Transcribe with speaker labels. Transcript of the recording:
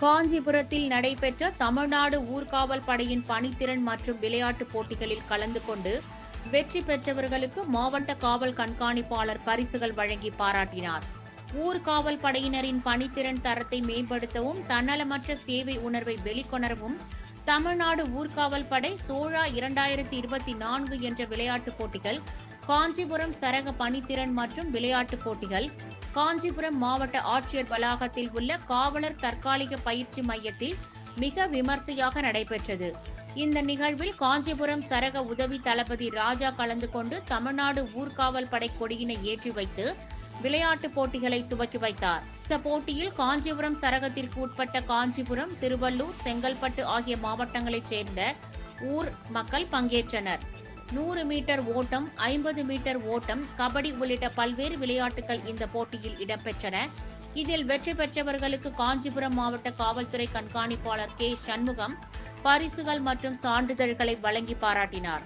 Speaker 1: காஞ்சிபுரத்தில் நடைபெற்ற தமிழ்நாடு ஊர்காவல் படையின் பணித்திறன் மற்றும் விளையாட்டுப் போட்டிகளில் கலந்து கொண்டு வெற்றி பெற்றவர்களுக்கு மாவட்ட காவல் கண்காணிப்பாளர் பரிசுகள் வழங்கி பாராட்டினார். ஊர்காவல் படையினரின் பணித்திறன் தரத்தை மேம்படுத்தவும் தன்னலமற்ற சேவை உணர்வை வெளிக்கொணரவும் தமிழ்நாடு ஊர்காவல் படை சோழா இரண்டாயிரத்தி இருபத்தி நான்கு என்ற விளையாட்டுப் போட்டிகள் காஞ்சிபுரம் சரக பணித்திறன் மற்றும் விளையாட்டுப் போட்டிகள் காஞ்சிபுரம் மாவட்ட ஆட்சியர் வளாகத்தில் உள்ள காவலர் தற்காலிக பயிற்சி மையத்தில் மிக விமர்சையாக நடைபெற்றது. இந்த நிகழ்வில் காஞ்சிபுரம் சரக உதவி தளபதி ராஜா கலந்து கொண்டு தமிழ்நாடு ஊர்காவல் படை கொடியினை ஏற்றி வைத்து விளையாட்டுப் போட்டிகளை துவக்கி வைத்தார். இந்த போட்டியில் காஞ்சிபுரம் சரகத்திற்கு உட்பட்ட காஞ்சிபுரம் திருவள்ளூர் செங்கல்பட்டு ஆகிய மாவட்டங்களைச் சேர்ந்த ஊர் மக்கள் பங்கேற்றனர். நூறு மீட்டர் ஓட்டம் ஐம்பது மீட்டர் ஓட்டம் கபடி உள்ளிட்ட பல்வேறு விளையாட்டுகள் இந்த போட்டியில் இடம்பெற்றன. இதில் வெற்றி பெற்றவர்களுக்கு காஞ்சிபுரம் மாவட்ட காவல்துறை கண்காணிப்பாளர் கே சண்முகம் பரிசுகள் மற்றும் சான்றிதழ்களை வழங்கி பாராட்டினார்.